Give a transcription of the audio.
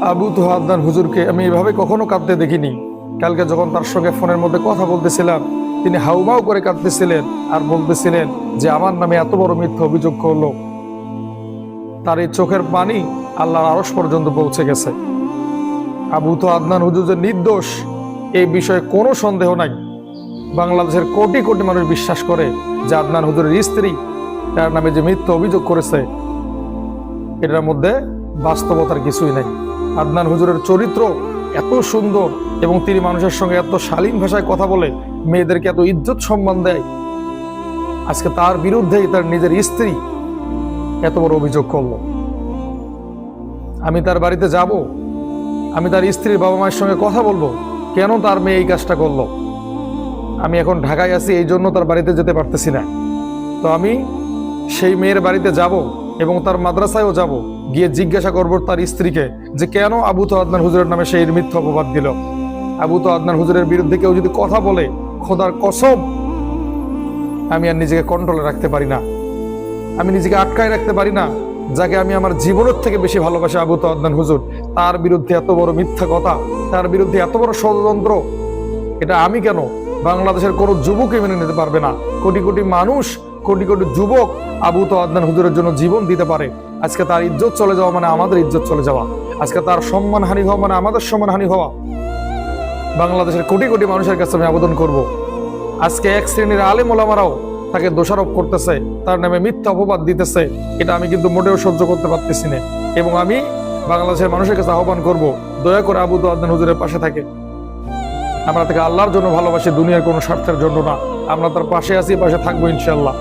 আবু তো আদনান হুজুরকে আমি এভাবে কখনো কাঁদতে দেখিনি। কালকে যখন তার সঙ্গে ফোনের মধ্যে কথা বলতেছিলাম, তিনি হাউমাউ করে কাঁদতেছিলেন আর বলতেছিলেন যে, আমার নামে এত বড় মিথ্যা অভিযোগ করল। তার এই চোখের পানি আল্লাহর আরস পর্যন্ত পৌঁছে গেছে। আবু তো আদনান হুজুর যে নির্দোষ এই বিষয়ে কোনো সন্দেহ নাই। বাংলাদেশের কোটি কোটি মানুষ বিশ্বাস করে যে, আদনান হুজুরের স্ত্রী তার নামে যে মিথ্যা অভিযোগ করেছে, এটার মধ্যে বাস্তবতার কিছুই নাই। আদনান হুজুরের চরিত্র এত সুন্দর এবং তিনি মানুষের সঙ্গে এত শালীন ভাষায় কথা বলে, মেয়েদেরকে এত ইজ্জত সম্মান দেয়। আজকে তার বিরুদ্ধেই তার নিজের স্ত্রী এত বড় অভিযোগ করল। আমি তার বাড়িতে যাব, আমি তার স্ত্রীর বাবা মায়ের সঙ্গে কথা বলব, কেন তার মেয়ে এই কাজটা করল? আমি এখন ঢাকায় আছি, এই জন্য তার বাড়িতে যেতে পারতেছি না। তো আমি সেই মেয়ের বাড়িতে যাব এবং তার মাদ্রাসায়ও যাব। গিয়ে জিজ্ঞাসা করব তার স্ত্রীকে যে কেন আবু তো আদনান হুজুরের নামে সেই মিথ্যা অপবাদ দিল? আবু তো আদনান হুজুরের বিরুদ্ধে কেউ যদি কথা বলে, খোদার কসম, আমি আর নিজেকে কন্ট্রোলে রাখতে পারি না। আমি নিজেকে আটকায় রাখতে পারি না, যাকে আমি আমার জীবনের থেকে বেশি ভালোবাসি আবু তো আদনান হুজুর। তার বিরুদ্ধে এত বড় মিথ্যা কথা, তার বিরুদ্ধে এত বড় ষড়যন্ত্র, এটা আমি কেন? বাংলাদেশের কোনো যুবকই মেনে নিতে পারবে না। কোটি কোটি মানুষ কোটি কোটি যুবক আবু তো আদনান হুজুরের জন্য জীবন দিতে পারে। আজকে তার ইজ্জত চলে যাওয়া মানে আমাদের ইজ্জত চলে যাওয়া। আজকে তার সম্মান হানি হওয়া মানে আমাদের সম্মান হানি হওয়া। বাংলাদেশের কোটি কোটি মানুষের কাছে আমি আবেদন করব। আজকে এক শ্রেণির আলেম ওলামারাও তাকে দোষারোপ করতেছে, তার নামে মিথ্যা অপবাদ দিতেছে। এটা আমি কিন্তু মোটেও সহ্য করতে পারতেছি না। এবং আমি বাংলাদেশের মানুষের কাছে আহ্বান করব, দয়া করে আবু তো আদনান হুজুরের পাশে থাকে। আমরা তাকে আল্লাহর জন্য ভালোবাসি, দুনিয়ার কোনো স্বার্থের জন্য না। আমরা তার পাশে আছি, পাশে থাকব ইনশাল্লাহ